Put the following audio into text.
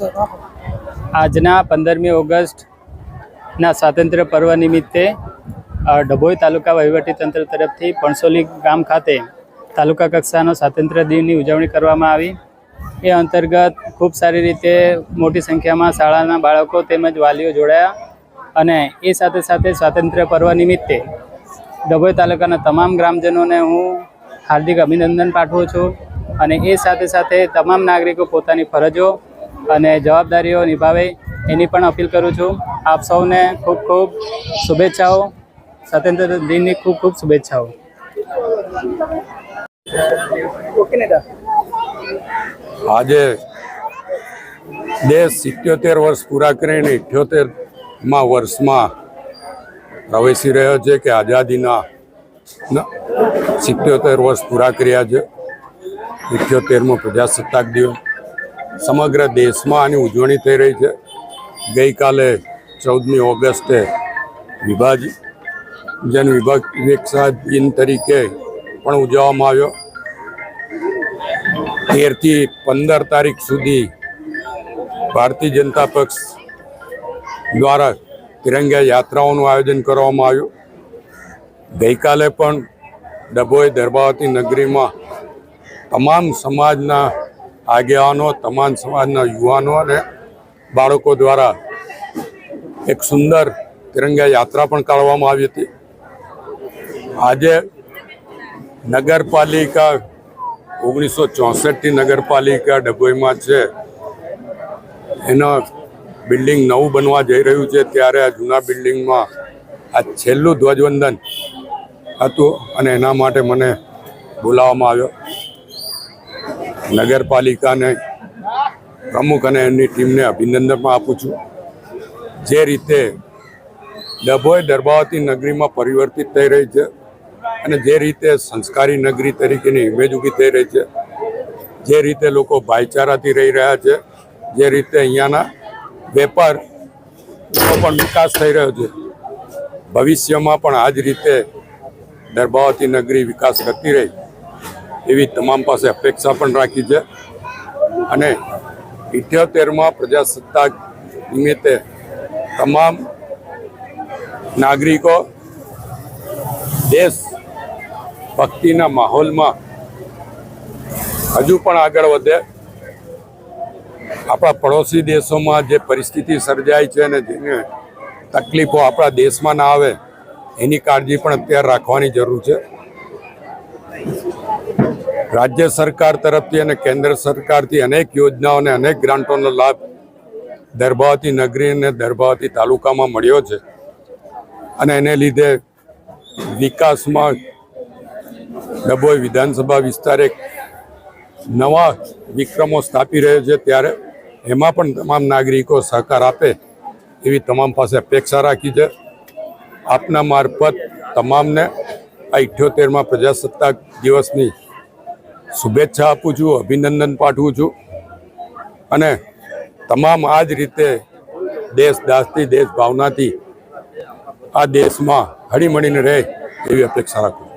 આજના પંદરમી ઓગસ્ટના સ્વાતંત્ર્ય પર્વ નિમિત્તે ડભોઈ તાલુકા વહીવટીતંત્ર તરફથી પણસોલી ગામ ખાતે તાલુકા કક્ષાનો સ્વાતંત્ર્ય દિનની ઉજવણી કરવામાં આવી. એ અંતર્ગત ખૂબ સારી રીતે મોટી સંખ્યામાં શાળાના બાળકો તેમજ વાલીઓ જોડાયા અને એ સાથે સાથે સ્વાતંત્ર્ય પર્વ નિમિત્તે ડભોઈ તાલુકાના તમામ ગ્રામજનોને હું હાર્દિક અભિનંદન પાઠવું છું અને એ સાથે સાથે તમામ નાગરિકો પોતાની ફરજો અને જવાબદારીઓ નિભાવે એની પણ અપીલ કરું છું. આપ સૌને ખૂબ ખૂબ શુભેચ્છાઓ. સ્વતંત્ર દિનની ખૂબ ખૂબ શુભેચ્છાઓ. આજે દેશ સિત્યોતેર વર્ષ પૂરા કરીને ઇઠ્યોતેરમાં વર્ષમાં પ્રવેશી રહ્યો છે કે આઝાદીના સિત્યોતેર વર્ષ પૂરા કર્યા છે. ઇઠ્યોતેરમો પ્રજાસત્તાક દિવસ. સમગ્ર દેશમાં આની ઉજવણી થઈ રહી છે. ગઈકાલે ચૌદમી ઓગસ્ટે વિભાજન વિભાગ વિકસા દિન તરીકે પણ ઉજવવામાં આવ્યો. તેરથી પંદર તારીખ સુધી ભારતીય જનતા પક્ષ દ્વારા તિરંગા યાત્રાઓનું આયોજન કરવામાં આવ્યું. ગઈકાલે પણ ડભોઈ દરબાવતી નગરીમાં તમામ સમાજના આગેવાનો, તમામ સમાજના યુવાનો અને બાળકો દ્વારા એક સુંદર તિરંગા યાત્રા પણ કાઢવામાં આવી હતી. આજે નગરપાલિકા ઓગણીસો ચોસઠથી નગરપાલિકા ડભોઈમાં છે. એનો બિલ્ડિંગ નવું બનવા જઈ રહ્યું છે. ત્યારે આ જૂના બિલ્ડિંગમાં આ છેલ્લું ધ્વજવંદન હતું અને એના માટે મને બોલાવવામાં આવ્યો. નગરપાલિકાને પ્રમુખ અને એમની ટીમને અભિનંદન પણ આપું છું. જે રીતે ડભોઈ દરબાવતી નગરીમાં પરિવર્તિત થઈ રહી છે અને જે રીતે સંસ્કારી નગરી તરીકેની ઇમેજ ઊભી થઈ રહી છે, જે રીતે લોકો ભાઈચારાથી રહી રહ્યા છે, જે રીતે અહીંયાના વેપારનો પણ વિકાસ થઈ રહ્યો છે. ભવિષ્યમાં પણ આ જ રીતે દરબાવતી નગરી વિકાસ કરતી રહી. એવી તમામ પાસે અપેક્ષા પણ રાખી છે. અને ઇઠ્યોતેરમાં પ્રજાસત્તાક નિમિત્તે તમામ નાગરિકો દેશ ભક્તિના માહોલમાં હજુ પણ આગળ વધે. આપણા પડોશી દેશોમાં જે પરિસ્થિતિ સર્જાય છે અને જેને તકલીફો આપણા દેશમાં ના આવે, એની કાળજી પણ અત્યારે રાખવાની જરૂર છે. રાજ્ય સરકાર તરફથી અને કેન્દ્ર સરકારથી અનેક યોજનાઓ અને અનેક ગ્રાન્ટોનો લાભ દરબાવતી નગરી અને દરબાવતી તાલુકામાં મળ્યો છે. અને એને લીધે વિકાસમાં ડભોઈ વિધાનસભા વિસ્તાર એક નવા વિક્રમો સ્થાપી રહ્યો છે. ત્યારે એમાં પણ તમામ નાગરિકો સહકાર આપે એવી તમામ પાસે અપેક્ષા રાખી છે. આપના મારફત તમામને આ ઇઠ્યોતેરમાં પ્રજાસત્તાક દિવસની શુભેચ્છા આપું છું, અભિનંદન પાઠવું છું. અને તમામ આ જ રીતે દેશ દાસથી, દેશ ભાવનાથી આ દેશમાં હળીમળીને રહે એવી અપેક્ષા રાખું